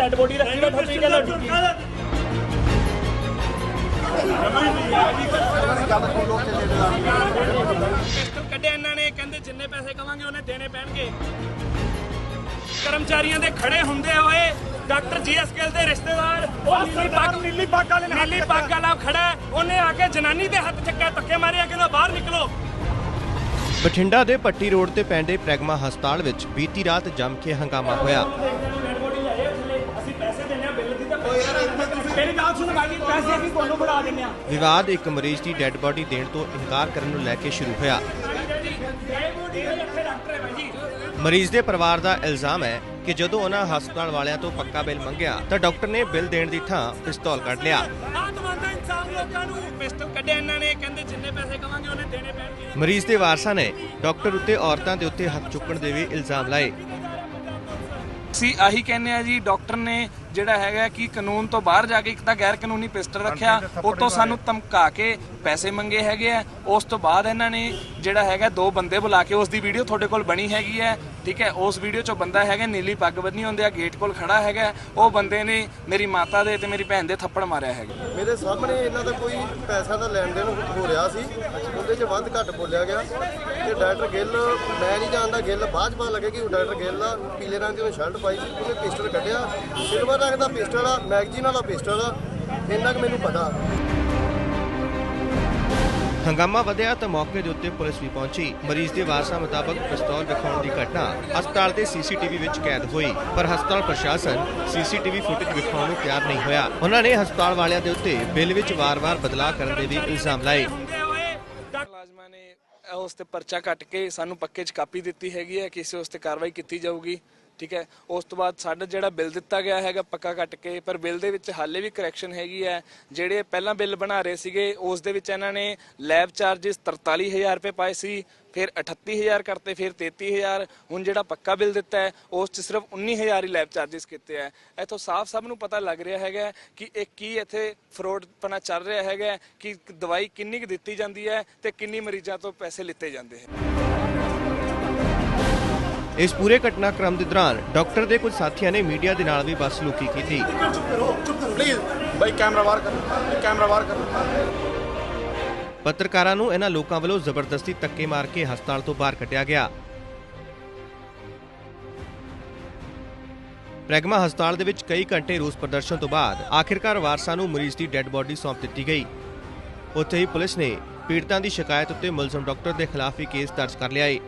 Dead body ਰੱਖੀ ਬੈਠੋ ਤੁਸੀਂ ਕਹਿੰਦੇ ਪਿਸਟਲ ਕੱਢਿਆ ਇਹਨਾਂ ਨੇ ਕਹਿੰਦੇ ਜਿੰਨੇ ਪੈਸੇ ਕਵਾਂਗੇ ਉਹਨੇ ਦੇਣੇ ਪੈਣਗੇ। ਕਰਮਚਾਰੀਆਂ ਦੇ ਖੜੇ ਹੁੰਦੇ ਹੋਏ ਡਾਕਟਰ ਜੀਐਸ ਗਿੱਲ ਦੇ ਰਿਸ਼ਤੇਦਾਰ ਉਹ ਨੀਲੀ ਪੱਗ ਨੀਲੀ ਪੱਗ ਵਾਲੇ ਨੀਲੀ ਪੱਗ ਵਾਲਾ ਖੜਾ ਹੈ, ਉਹਨੇ ਆ ਕੇ ਜਨਾਨੀ ਦੇ ਹੱਥ ਚੱਕਿਆ ਧੱਕੇ ਮਾਰਿਆ ਕਹਿੰਦਾ ਬਾਹਰ ਨਿਕਲੋ। ਬਠਿੰਡਾ ਦੇ ਪੱਟੀ ਰੋਡ ਤੇ ਪੈਂਦੇ ਪ੍ਰੈਗਮਾ ਹਸਪਤਾਲ ਵਿੱਚ ਬੀਤੀ ਰਾਤ ਜੰਮ ਕੇ ਹੰਗਾਮਾ ਹੋਇਆ। ਮੇਰੀ ਗੱਲ ਸੁਣ ਭਾਈ ਪੈਸੇ ਅਸੀਂ ਤੁਹਾਨੂੰ ਫੜਾ ਦਿੰਨੇ ਆ ਵਿਵਾਦ ਇੱਕ ਮਰੀਜ਼ ਦੀ ਡੈੱਡ ਬਾਡੀ ਦੇਣ ਤੋਂ ਇਨਕਾਰ ਕਰਨ ਨੂੰ ਲੈ ਕੇ ਸ਼ੁਰੂ ਹੋਇਆ। ਮਰੀਜ਼ ਦੇ ਪਰਿਵਾਰ ਦਾ ਇਲਜ਼ਾਮ ਹੈ ਕਿ ਜਦੋਂ ਉਹਨਾਂ ਹਸਪਤਾਲ ਵਾਲਿਆਂ ਤੋਂ ਪੱਕਾ ਬਿੱਲ ਮੰਗਿਆ ਤਾਂ ਡਾਕਟਰ ਨੇ ਬਿੱਲ ਦੇਣ ਦੀ ਥਾਂ ਪਿਸਤੌਲ ਕੱਢ ਲਿਆ। ਮਰੀਜ਼ ਦੇ ਵਾਰਸਾਂ ਨੇ ਡਾਕਟਰ ਉੱਤੇ ਔਰਤਾਂ ਦੇ ਉੱਤੇ ਹੱਥ ਚੁੱਕਣ ਦੇ ਵੀ ਇਲਜ਼ਾਮ ਲਾਏ। ਅਸੀਂ ਆਹੀ ਕਹਿੰਦੇ ਆ ਜੀ ਡਾਕਟਰ ਨੇ ਜਿਹੜਾ ਹੈਗਾ ਕਿ ਕਾਨੂੰਨ ਤੋਂ ਬਾਹਰ ਜਾ ਕੇ ਇੱਕ ਤਾਂ ਗੈਰ ਕਾਨੂੰਨੀ ਪਿਸਟਲ ਰੱਖਿਆ ਉਹ ਤੋਂ ਸਾਨੂੰ ਧਮਕਾ ਕੇ ਪੈਸੇ ਮੰਗੇ ਹੈਗੇ ਆ। ਉਸ ਤੋਂ ਬਾਅਦ ਇਹਨਾਂ ਨੇ ਜਿਹੜਾ ਹੈਗਾ ਦੋ ਬੰਦੇ ਬੁਲਾ ਕੇ ਉਸ ਦੀ ਵੀਡੀਓ ਤੁਹਾਡੇ ਕੋਲ ਬਣੀ ਹੈਗੀ ਹੈ ਠੀਕ ਹੈ? ਉਸ ਵੀਡੀਓ 'ਚੋਂ ਬੰਦਾ ਹੈਗਾ ਨੀਲੀ ਪੱਗ ਬੰਨੀ ਹੁੰਦੇ ਆ ਗੇਟ ਕੋਲ ਖੜਾ ਹੈਗਾ। ਉਹ ਬੰਦੇ ਨੇ ਮੇਰੀ ਮਾਤਾ ਦੇ ਤੇ ਮੇਰੀ ਭੈਣ ਦੇ ਥੱਪੜ ਮਾਰਿਆ ਹੈਗਾ। ਮੇਰੇ ਸਾਹਮਣੇ ਇਹਨਾਂ ਦਾ ਕੋਈ ਪੈਸਾ ਦਾ ਲੈਣ ਦੇਣ ਹੋ ਰਿਹਾ ਸੀ। ਉਹਦੇ 'ਚ ਵੱਧ ਘੱਟ ਬੋਲਿਆ ਗਿਆ। ਤੇ ਡਾਕਟਰ ਗਿੱਲ ਮੈਂ ਨਹੀਂ ਜਾਣਦਾ ਗਿੱਲ ਬਾਅਦ 'ਚ ਪਤਾ ਲੱਗੇ ਕਿ ਉਹ ਡਾਕਟਰ ਗਿੱਲ ਆ ਪੀਲੇ ਰੰਗ ਦੀ ਸ਼ਰਟ ਪਾਈ ਸੀ ਉਹਨੇ ਪਿਸਟਲ ਕੱਢਿਆ। ਸਿਲਵਰ ਰੰਗ ਦਾ ਪਿਸਟਲ ਆ ਮੈਗਜ਼ੀਨ ਵਾਲਾ ਪਿਸਟਲ ਆ ਇੰਨਾ ਕੁ ਮੈਨੂੰ ਪਤਾ। ਹੰਗਾਮਾ ਵਧਿਆ ਤਾਂ ਮੌਕੇ ਦੇ ਉੱਤੇ ਪੁਲਿਸ ਵੀ ਪਹੁੰਚੀ। ਮਰੀਜ਼ ਦੇ ਵਾਰਸਾਂ ਮੁਤਾਬਕ ਪਿਸਤੌਲ ਦਿਖਾਉਣ ਦੀ ਘਟਨਾ ਹਸਪਤਾਲ ਦੇ ਸੀਸੀਟੀਵੀ ਵਿੱਚ ਕੈਦ ਹੋਈ। ਪਰ ਹਸਪਤਾਲ ਪ੍ਰਸ਼ਾਸਨ ਸੀਸੀਟੀਵੀ ਫੁਟੇਜ ਵਿਖਾਉਣ ਨੂੰ ਤਿਆਰ ਨਹੀਂ ਹੋਇਆ। ਉਹਨਾਂ ਨੇ ਹਸਪਤਾਲ ਵਾਲਿਆਂ ਦੇ ਉੱਤੇ ਬਿੱਲ ਵਿੱਚ ਵਾਰ-ਵਾਰ ਬਦਲਾਅ ਕਰਨ ਦੇ ਵੀ ਇਲਜ਼ਾਮ ਲਾਏ। ਮੁਲਾਜ਼ਮਾਂ ਨੇ ਉਸ ਤੇ ਪਰਚਾ ਕੱਟ ਕੇ ਸਾਨੂੰ ਪੱਕੇ 'ਚ ਕਾਪੀ ਦਿੱਤੀ ਹੈਗੀ ਹੈ ਕਿ ਇਸ ਉਸ ਤੇ ਕਾਰਵਾਈ ਕੀਤੀ ਜਾਊਗੀ। ਠੀਕ ਹੈ? ਉਸ ਤੋਂ ਬਾਅਦ ਸਾਡਾ ਜਿਹੜਾ ਬਿੱਲ ਦਿੱਤਾ ਗਿਆ ਹੈਗਾ ਪੱਕਾ ਕੱਟ ਕੇ, ਪਰ ਬਿੱਲ ਦੇ ਵਿੱਚ ਹਾਲੇ ਵੀ ਕਰੈਕਸ਼ਨ ਹੈਗੀ ਹੈ। ਜਿਹੜੇ ਪਹਿਲਾਂ ਬਿੱਲ ਬਣਾ ਰਹੇ ਸੀਗੇ, ਉਸ ਦੇ ਵਿੱਚ ਇਹਨਾਂ ਨੇ ਲੈਬ ਚਾਰजेस 43000 ਰੁਪਏ ਪਾਏ ਸੀ, ਫਿਰ 38000 ਕਰਤੇ, ਫਿਰ 33000 ਹੁਣ ਜਿਹੜਾ ਪੱਕਾ ਬਿੱਲ ਦਿੱਤਾ ਹੈ, ਉਸ 'ਚ ਸਿਰਫ 19000 ਹੀ ਲੈਬ ਚਾਰजेस ਕੀਤੇ ਹੈ। ਇਥੋਂ ਸਾਫ਼ ਸਭ ਨੂੰ ਪਤਾ ਲੱਗ ਰਿਹਾ ਹੈਗਾ ਕਿ ਇਹ ਕੀ ਇੱਥੇ ਫਰੋਡ ਪਣਾ ਚੱਲ ਰਿਹਾ ਹੈਗਾ, ਕਿ ਦਵਾਈ ਕਿੰਨੀ ਕੁ ਦਿੱਤੀ ਜਾਂਦੀ ਹੈ ਤੇ ਕਿੰਨੀ ਮਰੀਜ਼ਾਂ ਤੋਂ ਪੈਸੇ ਲਿੱਤੇ ਜਾਂਦੇ ਹੈ। ਇਸ ਪੂਰੇ ਘਟਨਾਕ੍ਰਮ ਦੇ ਦੌਰਾਨ ਡਾਕਟਰ ਦੇ ਕੁਝ ਸਾਥੀਆਂ ਨੇ ਮੀਡੀਆ ਦੇ ਨਾਲ ਵੀ ਬਸਲੂਕੀ ਕੀਤੀ। ਪਲੀਜ਼ ਬਾਈ ਕੈਮਰਾ ਬਾਹਰ ਕਰ ਕੈਮਰਾ ਬਾਹਰ ਕਰ ਪੱਤਰਕਾਰਾਂ ਨੂੰ ਇਹਨਾਂ ਲੋਕਾਂ ਵੱਲੋਂ ਜ਼ਬਰਦਸਤੀ ਧੱਕੇ ਮਾਰ ਕੇ ਹਸਪਤਾਲ ਤੋਂ ਬਾਹਰ ਕੱਢਿਆ ਗਿਆ। ਪ੍ਰੈਗਮਾ ਹਸਪਤਾਲ ਦੇ ਵਿੱਚ ਕਈ ਘੰਟੇ ਰੋਸ ਪ੍ਰਦਰਸ਼ਨ ਤੋਂ ਬਾਅਦ ਆਖਿਰਕਾਰ ਵਾਰਸਾਂ ਨੂੰ ਮਰੀਜ਼ ਦੀ ਡੈੱਡ ਬਾਡੀ ਸੌਂਪ ਦਿੱਤੀ ਗਈ। ਉੱਥੇ ਹੀ ਪੁਲਿਸ ਨੇ ਪੀੜਤਾਂ ਦੀ ਸ਼ਿਕਾਇਤ ਉੱਤੇ ਮੁਲਜ਼ਮ ਡਾਕਟਰ ਦੇ ਖਿਲਾਫ ਵੀ ਕੇਸ ਦਰਜ ਕਰ ਲਿਆ ਹੈ